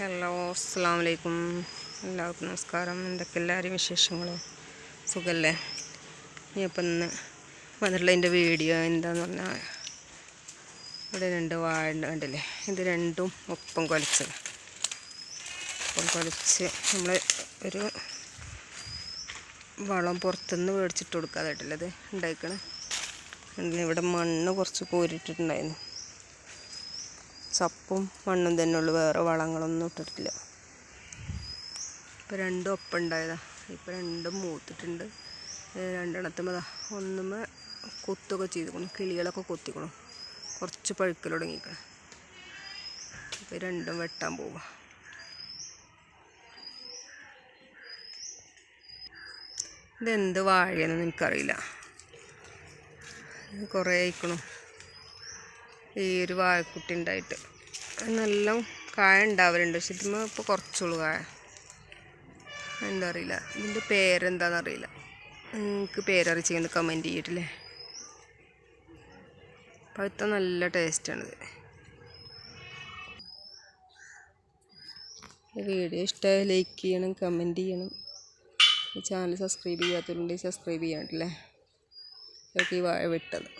Hello അസ്സാം വലൈക്കും എല്ലാവർക്കും നമസ്കാരം. എന്തൊക്കെ എല്ലാവരും വിശേഷങ്ങൾ സുഖമല്ലേ ഇനി അപ്പം ഇന്ന് വന്നിട്ടുള്ള എന്റെ വീഡിയോ എന്താന്ന് പറഞ്ഞാൽ ഇവിടെ രണ്ട് വാഴ കണ്ടില്ലേ ഇത് രണ്ടും ഒപ്പം കൊലച്ച് ഒപ്പം കൊലച്ച് നമ്മൾ ഒരു വളം പുറത്തുനിന്ന് മേടിച്ചിട്ട് കൊടുക്കാതായിട്ടുള്ളത് ഉണ്ടായിക്കണേ ഇവിടെ മണ്ണ് കുറച്ച് കോരിട്ടിട്ടുണ്ടായിരുന്നു. ചപ്പും മണ്ണും തന്നെ ഉള്ളു. വേറെ വളങ്ങളൊന്നും ഇട്ടിട്ടില്ല. ഇപ്പം രണ്ടും ഒപ്പം ഉണ്ടായതാ. ഇപ്പം രണ്ടും മൂത്തിട്ടുണ്ട്. രണ്ടെണ്ണത്തുമ്മതാ ഒന്നുമ്മ കൊത്തൊക്കെ ചെയ്തുക്കണം. കിളികളൊക്കെ കൊത്തിക്കണം. കുറച്ച് പഴുക്കൽ തുടങ്ങിക്കണം. ഇപ്പം രണ്ടും വെട്ടാൻ പോവുക ഇതെന്ത് വാഴയെന്ന് എനിക്കറിയില്ല. കുറേ ആയിക്കണം. ഈ ഒരു വാഴക്കുട്ടി ഉണ്ടായിട്ട്. നല്ല കായ ഉണ്ടാവലുണ്ട്. പക്ഷെ ഇതിമ്മ ഇപ്പോൾ കുറച്ചുള്ളൂ കായ. എന്താ അറിയില്ല. ഇതിന്റെ പേരെന്താണെന്ന് അറിയില്ല. നിങ്ങൾക്ക് പേരറിച്ചിങ്ങനെ കമന്റ് ചെയ്തിട്ടില്ലേ പഴുത്ത നല്ല ടേസ്റ്റാണിത് വീഡിയോ ഇഷ്ടമായ ലൈക്ക് ചെയ്യണം കമന്റ് ചെയ്യണം. ചാനൽ സബ്സ്ക്രൈബ് ചെയ്യാത്തവരുണ്ടെങ്കിൽ സബ്സ്ക്രൈബ് ചെയ്യാണ്ടില്ലേ ഈ വാഴ വിട്ടത്.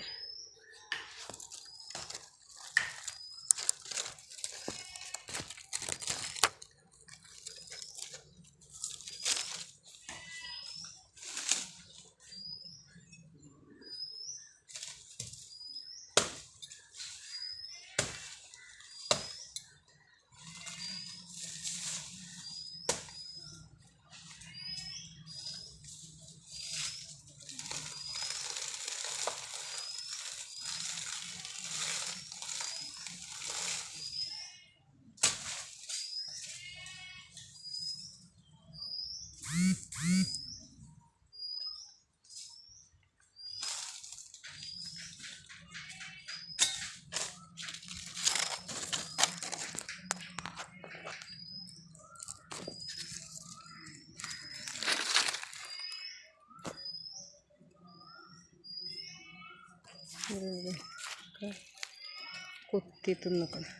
കൊത്തി തിന്നിക്കണം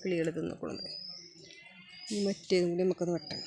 കിളികൾ ഇനി മറ്റേതും കൂടി നമുക്കത് വെട്ടണം